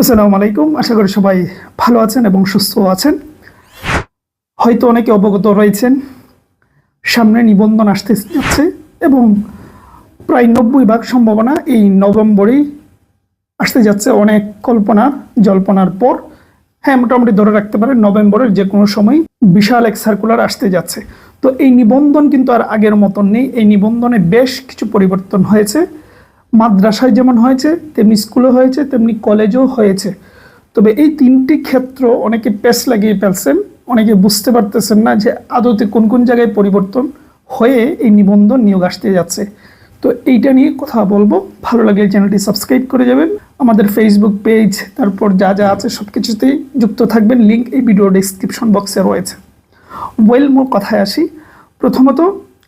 আসসালামু আলাইকুম। আশা করি সবাই ভালো আছেন এবং সুস্থ আছেন। হয়তো অনেকে অবগত রয়েছেন, সামনে নিবন্ধন আসতে যাচ্ছে এবং প্রায় নব্বই ভাগ সম্ভাবনা এই নভেম্বরেই আসতে যাচ্ছে। অনেক কল্পনা, জল্পনার পর হ্যাঁ মোটামুটি ধরে রাখতে পারেন নভেম্বরের যে কোনো সময় বিশাল এক সার্কুলার আসতে যাচ্ছে। তো এই নিবন্ধন কিন্তু আর আগের মতন নেই। এই নিবন্ধনে বেশ কিছু পরিবর্তন হয়েছে। মাদ্রাসায় যেমন হয়েছে, তেমনি স্কুলে হয়েছে, তেমনি কলেজেও হয়েছে। তবে এই তিনটি ক্ষেত্র অনেকে পেস লাগিয়ে ফেলছেন, অনেকে বুঝতে পারতেছেন না যে আদতে কোন কোন জায়গায় পরিবর্তন হয়ে এই নিবন্ধন নিয়োগ আসতে যাচ্ছে। তো এইটা নিয়ে কথা বলব। ভালো লাগলে চ্যানেলটি সাবস্ক্রাইব করে যাবেন। আমাদের ফেসবুক পেজ তারপর যা যা আছে সব কিছুতেই যুক্ত থাকবেন। লিঙ্ক এই ভিডিও ডিসক্রিপশন বক্সে রয়েছে। ওয়েল মোর কথায় আসি। প্রথমত,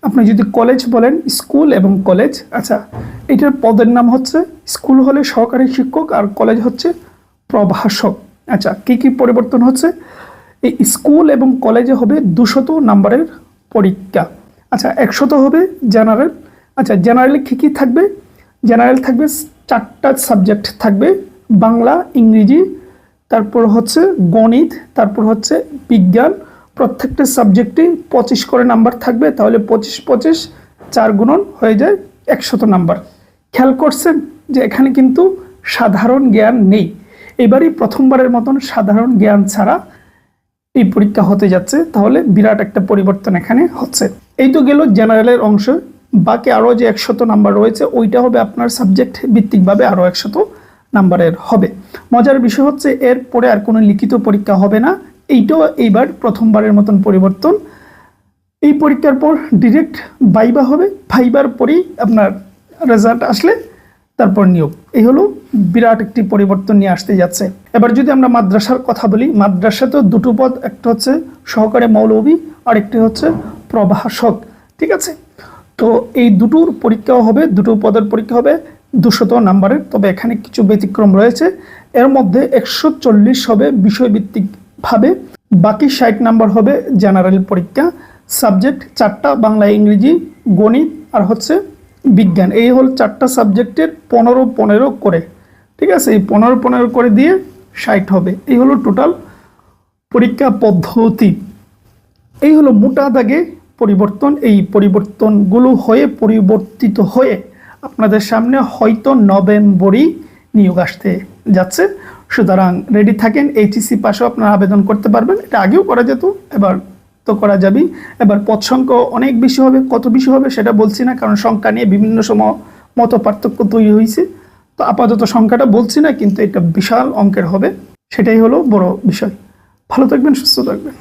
আপনি যদি কলেজ বলেন স্কুল এবং কলেজ আচ্ছা এটার পদের নাম হচ্ছে স্কুল হলে সহকারী শিক্ষক আর কলেজ হচ্ছে প্রভাষক। আচ্ছা কী কী পরিবর্তন হচ্ছে? এই স্কুল এবং কলেজে হবে দুশত নাম্বারের পরীক্ষা। আচ্ছা একশত হবে জেনারেল। আচ্ছা জেনারেলে কী কী থাকবে? জেনারেল থাকবে চারটা সাবজেক্ট থাকবে, বাংলা, ইংরেজি, তারপর হচ্ছে গণিত, তারপর হচ্ছে বিজ্ঞান। প্রত্যেকটা সাবজেক্টে পঁচিশ করে নাম্বার থাকবে, তাহলে পঁচিশ পঁচিশ চার গুণন হয়ে যায় একশত নাম্বার। খেয়াল করছেন যে এখানে কিন্তু সাধারণ জ্ঞান নেই। এবারই প্রথমবারের মতন সাধারণ জ্ঞান ছাড়া এই পরীক্ষা হতে যাচ্ছে। তাহলে বিরাট একটা পরিবর্তন এখানে হচ্ছে। এই তো গেল জেনারেলের অংশ। বাকি আরও যে একশত নাম্বার রয়েছে, ওইটা হবে আপনার সাবজেক্ট ভিত্তিকভাবে আরও একশত নাম্বারের হবে। মজার বিষয় হচ্ছে, এর পরে আর কোনো লিখিত পরীক্ষা হবে না। এইটাও এইবার প্রথমবারের মতন পরিবর্তন। এই পরীক্ষার পর ডিরেক্ট ভাইবা হবে। ভাইবার পরেই আপনার রেজাল্ট আসলে তারপর নিয়োগ। এই হলো বিরাট একটি পরিবর্তন নিয়ে আসতে যাচ্ছে। এবার যদি আমরা মাদ্রাসার কথা বলি, মাদ্রাসাতেও দুটো পদ, একটা হচ্ছে সহকারে মৌলবী আর একটি হচ্ছে প্রভাষক। ঠিক আছে? তো এই দুটোর পরীক্ষাও হবে, দুটো পদের পরীক্ষা হবে, দুশত নাম্বারের। তবে এখানে কিছু ব্যতিক্রম রয়েছে। এর মধ্যে একশো চল্লিশ হবে বিষয়ভিত্তিকভাবে বাকি ষাট নাম্বার হবে জেনারেল পরীক্ষা। সাবজেক্ট চারটা, বাংলা, ইংরেজি, গণিত, আর হচ্ছে বিজ্ঞান। এই হল চারটা সাবজেক্টের পনেরো পনেরো করে। ঠিক আছে? এই পনেরো পনেরো করে দিয়ে ষাট হবে। এই হলো টোটাল পরীক্ষা পদ্ধতি। এই হলো মোটা দাগে পরিবর্তন। এই পরিবর্তনগুলো হয়ে, পরিবর্তিত হয়ে আপনাদের সামনে হয়তো নভেম্বরই নিয়োগ আসতে যাচ্ছে। সুতরাং রেডি থাকেন। এইচএসি পাশেও আপনারা আবেদন করতে পারবেন। এটা আগেও করা যেত। এবার তো করা যাবেই এবার পদ সংখ্যা অনেক বেশি হবে। কত বেশি হবে সেটা বলছি না, কারণ সংখ্যা নিয়ে বিভিন্ন সময় মত পার্থক্য তৈরি হয়েছে। তো আপাতত সংখ্যাটা বলছি না, কিন্তু এটা বিশাল অঙ্কের হবে। সেটাই হলো বড় বিষয়। ভালো থাকবেন, সুস্থ থাকবেন।